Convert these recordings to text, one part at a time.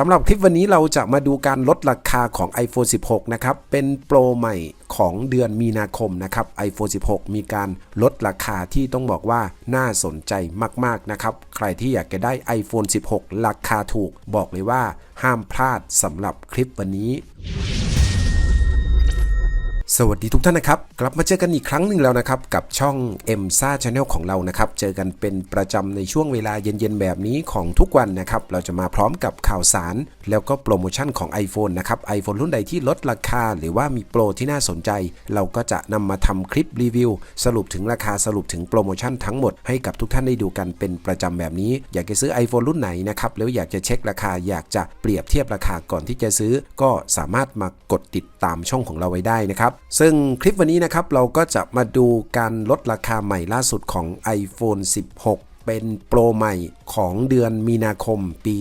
สำหรับคลิปวันนี้เราจะมาดูการลดราคาของ iPhone 16 นะครับ เป็นโปรใหม่ของเดือนมีนาคมนะครับ iPhone 16 มีการลดราคาที่ต้องบอกว่าน่าสนใจมากๆนะครับ ใครที่อยากจะได้ iPhone 16 ราคาถูก บอกเลยว่าห้ามพลาดสำหรับคลิปวันนี้ สวัสดีทุกท่านนะครับ กลับมาเจอกันอีกครั้งหนึ่งแล้วนะครับ กับช่อง m s a Channel ของเรานะครับ เจอกันเป็นประจำในช่วงเวลาเย็นๆ แบบนี้ของทุกวันนะครับ เราจะมาพร้อมกับข่าวสาร แล้วก็โปรโมชั่นของ iPhone นะครับ iPhone รุ่นใดที่ลดราคา หรือว่ามีโปรที่น่าสนใจ เราก็จะนำมาทำคลิปรีวิว สรุปถึงราคาสรุปถึงโปรโมชั่นทั้งหมดให้กับทุกท่านได้ดูกันเป็นประจำแบบนี้ อยากจะซื้อ iPhone รุ่นไหนนะครับแล้วอยากจะเช็คราคาอยากจะเปรียบเทียบราคาก่อนที่จะซื้อ ก็สามารถมากดติดตามช่องของเราไว้ได้นะครับซึ่งคลิปวันนี้นะครับเราก็จะมาดูการลดราคาใหม่ล่าสุดของ iPhone 16 เป็นโปรใหม่ของเดือนมีนาคมปี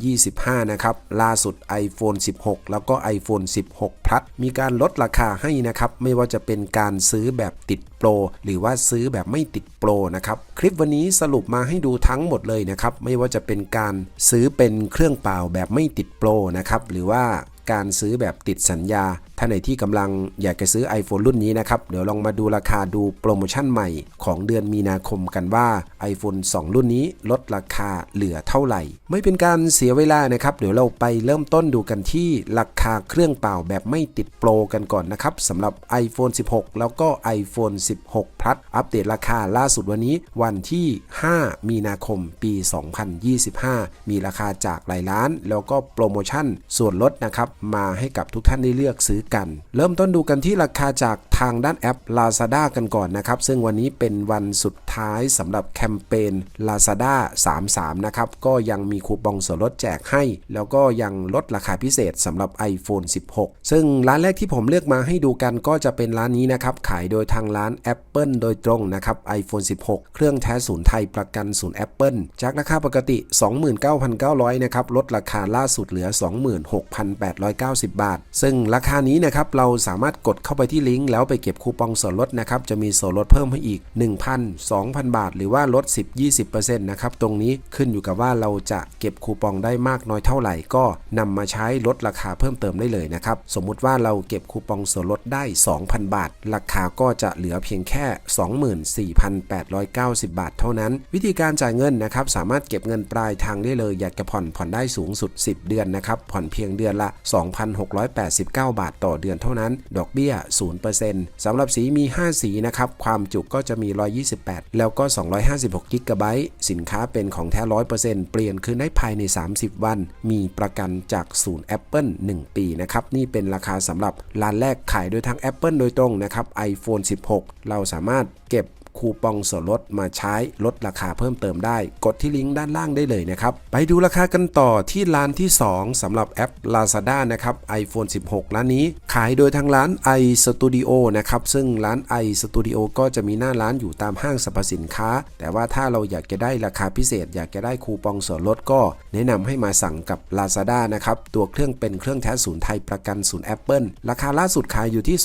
2025 นะครับ ล่าสุด iPhone 16 แล้วก็ iPhone 16 Plus มีการลดราคาให้นะครับ ไม่ว่าจะเป็นการซื้อแบบติดโปร หรือว่าซื้อแบบไม่ติดโปรนะครับ คลิปวันนี้สรุปมาให้ดูทั้งหมดเลยนะครับ ไม่ว่าจะเป็นการซื้อเป็นเครื่องเปล่าแบบไม่ติดโปรนะครับ หรือว่า การซื้อแบบติดสัญญาท่านไหนที่กำลังอยากจะซื้อ iPhone รุ่นนี้นะครับ เดี๋ยวลองมาดูราคาดูโปรโมชั่นใหม่ของเดือนมีนาคมกันว่า iPhone 2 รุ่นนี้ลดราคาเหลือเท่าไหร่ ไม่เป็นการเสียเวลานะครับ เดี๋ยวเราไปเริ่มต้นดูกันที่ราคาเครื่องเปล่าแบบไม่ติดโปรกันก่อนนะครับสำหรับ iPhone 16 แล้วก็ iPhone 16 Plus อัปเดตราคาล่าสุดวันนี้วันที่ 5 มีนาคมปี 2025 มีราคาจากหลายล้าน แล้วก็โปรโมชั่นส่วนลดนะครับมาให้กับทุกท่านได้เลือกซื้อกัน เริ่มต้นดูกันที่ราคาจากทางด้านแอป Lazada กันก่อนนะครับ ซึ่งวันนี้เป็นวันสุดท้ายสำหรับแคมเปญ Lazada 33 นะครับ ก็ยังมีคูปองส่วนลดแจกให้ แล้วก็ยังลดราคาพิเศษสำหรับ iPhone 16 ซึ่งร้านแรกที่ผมเลือกมาให้ดูกันก็จะเป็นร้านนี้นะครับ ขายโดยทางร้าน Apple โดยตรงนะครับ iPhone 16 เครื่องแท้ศูนย์ไทยประกันศูนย์ Apple จากราคาปกติ 29,900 นะครับ ลดราคาล่าสุดเหลือ 26,890 บาท ซึ่งราคานี้นะครับ เราสามารถกดเข้าไปที่ลิงก์แล้วไปเก็บคูปองส่วนลดนะครับจะมีส่วนลดเพิ่มให้อีก 1,000 2,000 บาท หรือว่าลด 10-20%นะครับตรงนี้ขึ้นอยู่กับว่าเราจะเก็บคูปองได้มากน้อยเท่าไหร่ ก็นำมาใช้ลดราคาเพิ่มเติมได้เลยนะครับสมมุติว่าเราเก็บคูปองส่วนลดได้ 2,000 บาท ราคาก็จะเหลือเพียงแค่ 24,890 บาทเท่านั้น วิธีการจ่ายเงินนะครับสามารถเก็บเงินปลายทางได้เลย อยากจะผ่อนผ่อนได้สูงสุด 10 เดือนนะครับผ่อนเพียงเดือนละ 2,689 บาทต่อเดือนเท่านั้น ดอกเบี้ย 0%สำหรับสีมี 5 สีนะครับ ความจุก็จะมี 128 แล้วก็ 256กิกะไบต์สินค้าเป็นของแท้ 100%เปลี่ยนคืนได้ภายใน 30 วัน มีประกันจากศูนย์ Apple 1 ปีนะครับ นี่เป็นราคาสำหรับร้านแรกขายโดยทาง Apple โดยตรงนะครับ iPhone 16 เราสามารถเก็บ คูปองส่วนลดมาใช้ลดราคาเพิ่มเติมได้ กดที่ลิงก์ด้านล่างได้เลยนะครับ ไปดูราคากันต่อที่ร้านที่ 2สำหรับแอป Lazada นะครับ iPhone 16 ร้านนี้ ขายโดยทางร้าน iStudio นะครับ ซึ่งร้าน iStudio ก็จะมีหน้าร้านอยู่ตามห้างสรรพสินค้า แต่ว่าถ้าเราอยากจะได้ราคาพิเศษ อยากจะได้คูปองส่วนลดก็ แนะนำให้มาสั่งกับ Lazada นะครับ ตัวเครื่องเป็นเครื่องแท้ศูนย์ไทยประกันศูนย์ Apple ราคาล่าสุดขายอยู่ที่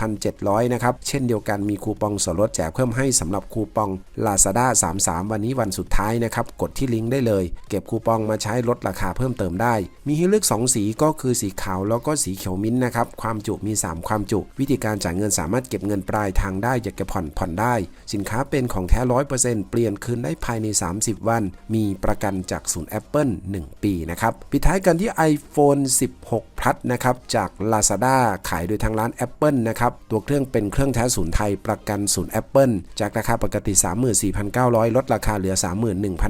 28,700 นะครับ เช่นเดียวกันมีคูปองส่วนลดแจกเพิ่มให้สำหรับคูปอง Lazada 33 วันนี้วันสุดท้ายนะครับ กดที่ลิงก์ได้เลย เก็บคูปองมาใช้ลดราคาเพิ่มเติมได้ มีให้เลือก 2 สีก็คือสีขาวแล้วก็สีเขียวมิ้นท์นะครับ ความจุมี 3 ความจุ วิธีการจ่ายเงินสามารถเก็บเงินปลายทางได้อยากจะผ่อนผ่อนได้ สินค้าเป็นของแท้100%เปลี่ยนคืนได้ภายใน 30 วัน มีประกันจากศูนย์ Apple 1 ปีนะครับปิดท้ายกันที่ iPhone 16 Plus นะครับจาก Lazada ขายโดยทางร้าน Apple นะครับตัวเครื่องเป็นเครื่องแท้ศูนย์ไทยประกันศูนย์ Apple จากราคาปกติ 34,900 ลดราคาเหลือ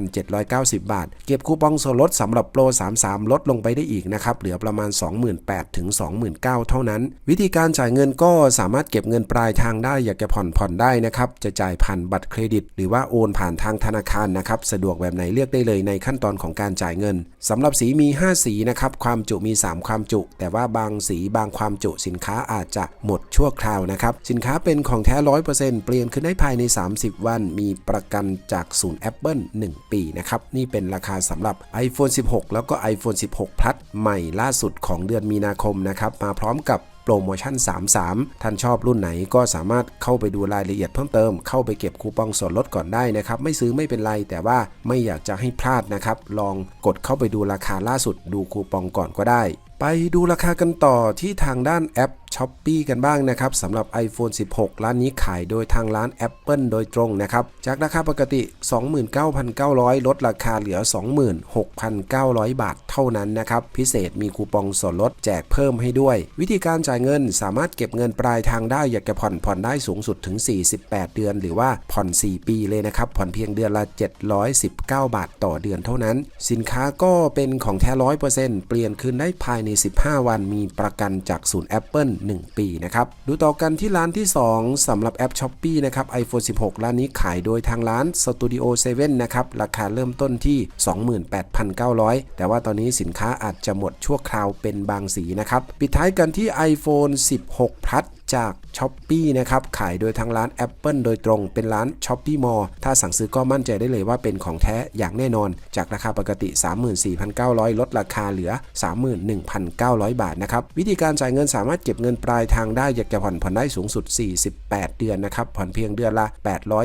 31,790 บาท เก็บคูปองส่วนลดสำหรับโปร 33 ลดลงไปได้อีกนะครับเหลือประมาณ 28,000ถึง29,000 เท่านั้น วิธีการจ่ายเงินก็สามารถเก็บเงินปลายทางได้อยากจะผ่อนผ่อนได้นะครับจะจ่ายผ่านบัตรเครดิต หรือว่าโอนผ่านทางธนาคารนะครับสะดวกแบบไหนเลือกได้เลยในขั้นตอนของการจ่ายเงินสำหรับสีมี 5 สีนะครับความจุมี 3 ความจุ แต่ว่าบางสีบางความจุสินค้าอาจจะหมดชั่วคราวนะครับสินค้าเป็นของแท้100%เปลี่ยนขึ้นได้ายใน 30 วัน มีประกันจากศูนย์ Apple 1 ปีนะครับ นี่เป็นราคาสำหรับ iPhone 16 แล้วก็ iPhone 16 Plus ใหม่ล่าสุดของเดือนมีนาคมนะครับ มาพร้อมกับโปรโมชั่น 33 ท่านชอบรุ่นไหนก็สามารถเข้าไปดูรายละเอียดเพิ่มเติม เข้าไปเก็บคูปองส่วนลดก่อนได้นะครับ ไม่ซื้อไม่เป็นไร แต่ว่าไม่อยากจะให้พลาดนะครับ ลองกดเข้าไปดูราคาล่าสุด ดูคูปองก่อนก็ได้ ไปดูราคากันต่อที่ทางด้านแอป ช้อปปีกันบ้างนะครับสำหรับ iPhone 16 ร้านนี้ขายโดยทางร้าน Apple โดยตรงนะครับ จากราคาปกติ 29,900 ลดราคาเหลือ 26,900 บาทเท่านั้นนะครับ พิเศษมีคูปองส่วนลดแจกเพิ่มให้ด้วย วิธีการจ่ายเงินสามารถเก็บเงินปลายทางได้อยากจะผ่อนผ่อนได้สูงสุดถึง 48 เดือน หรือว่าผ่อน 4 ปีเลยนะครับ ผ่อนเพียงเดือนละ 719 บาทต่อเดือนเท่านั้น สินค้าก็เป็นของแท้ร้อยเปอร์เซ็นต์เปลี่ยนคืนได้ภายใน 15 วันมีประกันจากศูนย์ Apple 1 ปีนะครับ ดูต่อกันที่ร้านที่ 2สำหรับแอป s h อ p e e นะครับ iPhone 16 ร้านนี้ขายโดยทางร้าน Studio 7 นะครับ ราคาเริ่มต้นที่ 28,900 แต่ว่าตอนนี้สินค้าอาจจะหมดชั่วคราวเป็นบางสีนะครับ ปิดท้ายกันที่ iPhone 16 Plus จาก s h อ p e e นะครับ ขายโดยทางร้าน Apple โดยตรงเป็นร้าน s h o p e e Mall ถ้าสั่งซื้อก็มั่นใจได้เลยว่าเป็นของแท้อย่างแน่นอน จากราคาปกติ 34,900 ลดราคาเหลือ 31,900 บาทนะครับ วิธีการจ่ายเงินสามารถเก็บเงินปลายทางได้อยากจะผ่อนผ่อนได้สูงสุด 48 เดือนนะครับ ผ่อนเพียงเดือนละ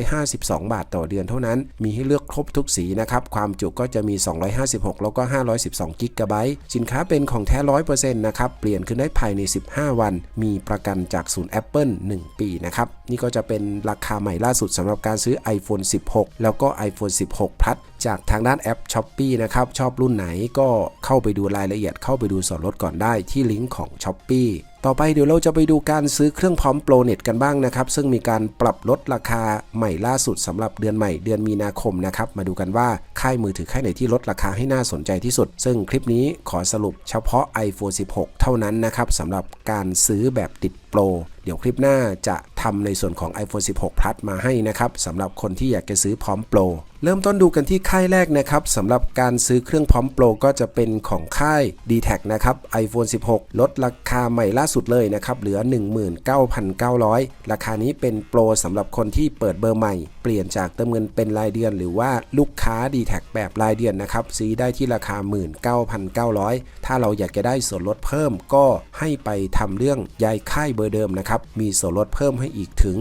852 บาทต่อเดือนเท่านั้น มีให้เลือกครบทุกสีนะครับ ความจุก็จะมี 256 แล้วก็ 512 กิกะไบต์ สินค้าเป็นของแท้ 100%นะครับ เปลี่ยนขึ้นได้ภายใน 15 วัน มีประกันจากศูนย์ Apple 1 ปีนะครับ นี่ก็จะเป็นราคาใหม่ล่าสุดสำหรับการซื้อ iPhone 16 แล้วก็ iPhone 16 Plus จากทางด้านแอป s h อ p e e นะครับ ชอบรุ่นไหนก็เข้าไปดูรายละเอียดเข้าไปดูส่วนลดก่อนได้ที่ลิงก์ของ s h อ p e e ต่อไปเดี๋ยวเราจะไปดูการซื้อเครื่องพร้อมโปรเน็ตกันบ้างนะครับ ซึ่งมีการปรับลดราคาใหม่ล่าสุดสำหรับเดือนใหม่เดือนมีนาคมนะครับ มาดูกันว่าค่ายมือถือค่ายไหนที่ลดราคาให้น่าสนใจที่สุด ซึ่งคลิปนี้ขอสรุปเฉพาะ iPhone 16 เท่านั้นนะครับสำหรับการซื้อแบบติดโปร เดี๋ยวคลิปหน้าจะ ทำในส่วนของ iPhone 16 Plus มาให้นะครับสำหรับคนที่อยากจะซื้อพร้อมโปรเริ่มต้นดูกันที่ค่ายแรกนะครับสำหรับการซื้อเครื่องพร้อมโปรก็จะเป็นของค่าย d t แทนะครับ iPhone 16 ลดราคาใหม่ล่าสุดเลยนะครับ เหลือ 19,900 ราคานี้เป็นโปรสำหรับคนที่เปิดเบอร์ใหม่ เปลี่ยนจากเติมเงินเป็นรายเดือน หรือว่าลูกค้า d t แทแบบรายเดือนนะครับ ซื้อได้ที่ราคา 19,900 ถ้าเราอยากจะได้ส่วนลดเพิ่มก็ให้ไปทำเรื่องย้ายค่ายเบอร์เดิมนะครับ มีส่วนลดเพิ่มให้อีกถึง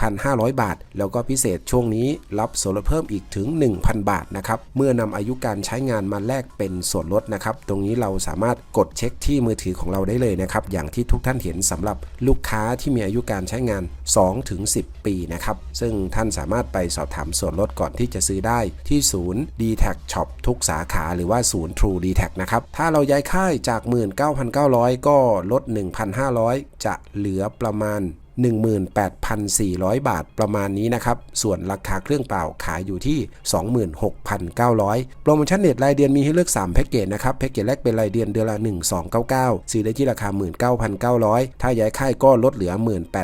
1,500 บาท แล้วก็พิเศษช่วงนี้รับส่วนลดเพิ่มอีกถึง 1,000 บาทนะครับ เมื่อนำอายุการใช้งานมาแลกเป็นส่วนลดนะครับ ตรงนี้เราสามารถกดเช็คที่มือถือของเราได้เลยนะครับ อย่างที่ทุกท่านเห็นสำหรับลูกค้าที่มีอายุการใช้งาน 2-10 ปีนะครับ ซึ่งท่านสามารถไปสอบถามส่วนลดก่อนที่จะซื้อได้ที่ศูนย์ d t แท Shop ทุกสาขาหรือว่าศูนย์ True d t แทนะครับ ถ้าเราย้ายค่ายจาก 19,900 ก็ลด 1,500 จะเหลือประมาณ 18,400 บาทประมาณนี้นะครับ ส่วนราคาเครื่องเปล่าขายอยู่ที่ 26,900 โปรโมชั่นเน็ตรายเดือนมีให้เลือก 3 แพ็กเกจนะครับ แพ็กเกจแรกเป็นรายเดือนเดือนละ 1299 ซื้อได้ที่ราคา 19,900 ถ้าย้ายค่ายก็ลดเหลือ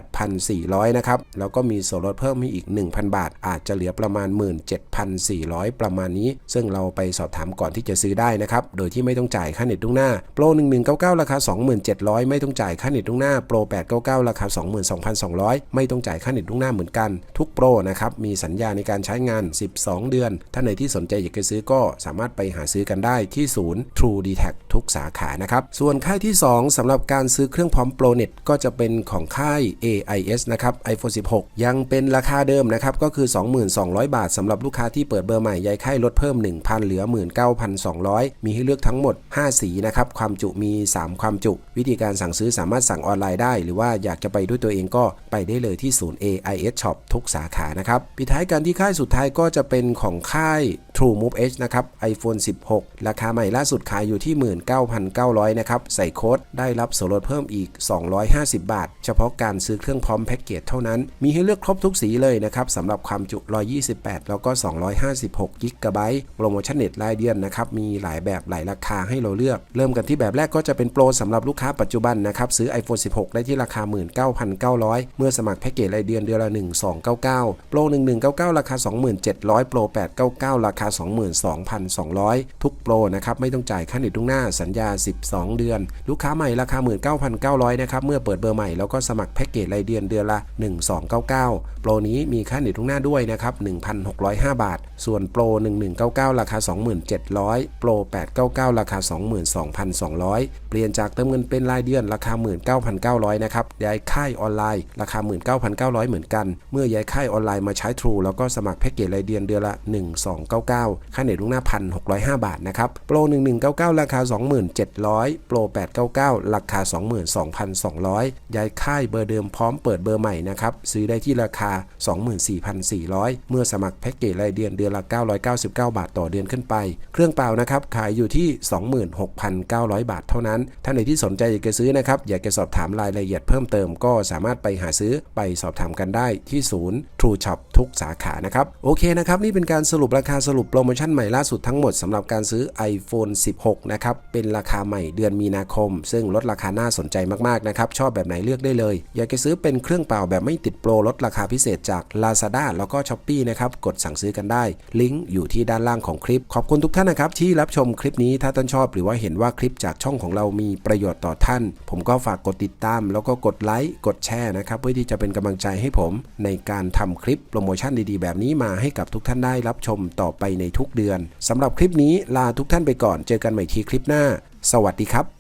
18,400 นะครับ แล้วก็มีส่วนลดเพิ่มให้อีก 1,000 บาท อาจจะเหลือประมาณ 17,400 ประมาณนี้ ซึ่งเราไปสอบถามก่อนที่จะซื้อได้นะครับ โดยที่ไม่ต้องจ่ายค่าเน็ตล่วงหน้า โปร 1199 ราคา 27,000 ไม่ต้องจ่ายค่าเน็ตล่วงหน้า โปร 899 ราคา 22,000 2,200 ไม่ต้องจ่ายค่าเน็ตล่วงหน้าเหมือนกัน ทุกโปรนะครับมีสัญญาในการใช้งาน 12 เดือนท่านไหนที่สนใจอยากจะซื้อก็สามารถไปหาซื้อกันได้ที่ศูนย์ True d t a c ทุกสาขานะครับ ส่วนค่ายที่ 2สำหรับการซื้อเครื่องพร้อมโปรเน็ตก็จะเป็นของค่าย AIS นะครับ iPhone 16 ยังเป็นราคาเดิมนะครับก็คือ 22,000 บาทสำหรับลูกค้าที่เปิดเบอร์ใหม่ย้ายค่ายลดเพิ่ม 1,000 เหลือ 19,200 มีให้เลือกทั้งหมด 5 สีนะครับความจุมี 3 ความจุ วิธีการสั่งซื้อสามารถสั่งออนไลน์ได้ หรือว่าอยากจะไปด้วยตัวเองก็ไปได้เลยที่ศูนย์ AIS Shop ทุกสาขานะครับปิดท้ายกันที่ค่ายสุดท้ายก็จะเป็นของค่าย True Move Edge นะครับ iPhone 16 ราคาใหม่ล่าสุดขายอยู่ที่ 19,900 นะครับ ใส่โค้ดได้รับส่วนลดเพิ่มอีก 250 บาท เฉพาะการซื้อเครื่องพร้อมแพ็กเกจเท่านั้น มีให้เลือกครบทุกสีเลยนะครับสำหรับความจุ 128 แล้วก็ 256กิกะไบต์โปรโมชั่นเน็ตรายเดือนนะครับ มีหลายแบบหลายราคาให้เราเลือก เริ่มกันที่แบบแรกก็จะเป็นโปรสำหรับลูกค้าปัจจุบันนะครับ ซื้อ iPhone 16 ได้ที่ราคา 19,900 900 เมื่อสมัครแพ็กเกจรายเดือนเดือนละ 1299 โปร 1199 ราคา 27,000 โปร 899 ราคา 22,200 ทุกโปรนะครับไม่ต้องจ่ายค่าเน็ตล่วงหน้าสัญญา 12 เดือน ลูกค้าใหม่ราคา 19,900 นะครับ เมื่อเปิดเบอร์ใหม่แล้วก็สมัครแพ็กเกจรายเดือนเดือนละ 1299 โปรนี้มีค่าเน็ตล่วงหน้าด้วยนะครับ 1,605 บาท ส่วนโปร 1199 ราคา 27,000 โปร 899 ราคา 22,200 เปลี่ยนจากเติมเงินเป็นรายเดือนราคา 19,900 นะครับย้ายค่ายออนไลน์ราคา 19,900 เหมือนกัน เมื่อย้ายค่ายออนไลน์มาใช้ True แล้วก็สมัครแพ็กเกจรายเดือนเดือนละ 1299 ค่าเน็ตล่วงหน้า 1,605 บาทนะครับ โปร 1199 ราคา 27,000 โปร 899 ราคา 22,200 ย้ายค่ายเบอร์เดิมพร้อมเปิดเบอร์ใหม่นะครับ ซื้อได้ที่ราคา 24,400 เมื่อสมัครแพ็กเกจรายเดือนเดือนละ 999 บาทต่อเดือนขึ้นไป เครื่องเปล่านะครับขายอยู่ที่ 26,900 บาทเท่านั้น ท่านไหนที่สนใจอยากจะซื้อนะครับอยากจะสอบถามรายละเอียดเพิ่มเติมก็สามารถไปหาซื้อไปสอบถามกันได้ที่ศูนย์ True Shop ทุกสาขานะครับ โอเคนะครับ นี่เป็นการสรุปราคาสรุปโปรโมชั่นใหม่ล่าสุดทั้งหมดสำหรับการซื้อ iPhone 16 นะครับ เป็นราคาใหม่เดือนมีนาคม ซึ่งลดราคาน่าสนใจมากๆนะครับ ชอบแบบไหนเลือกได้เลย อยากจะซื้อเป็นเครื่องเปล่าแบบไม่ติดโปรลดราคาพิเศษจาก Lazada แล้วก็ Shopee นะครับ กดสั่งซื้อกันได้ ลิงก์อยู่ที่ด้านล่างของคลิป ขอบคุณทุกท่านนะครับที่รับชมคลิปนี้ถ้าท่านชอบ หรือว่าเห็นว่าคลิปจากช่องของเรามีประโยชน์ต่อท่าน ผมก็ฝากกดติดตาม แล้วก็กดไลค์กดแชร์นะครับเพื่อที่จะเป็นกำลังใจให้ผม ในการทำคลิปโปรโมชั่นดีๆ แบบนี้มาให้กับทุกท่านได้รับชมต่อไปในทุกเดือนสำหรับคลิปนี้ลาทุกท่านไปก่อน เจอกันใหม่ทีคลิปหน้า สวัสดีครับ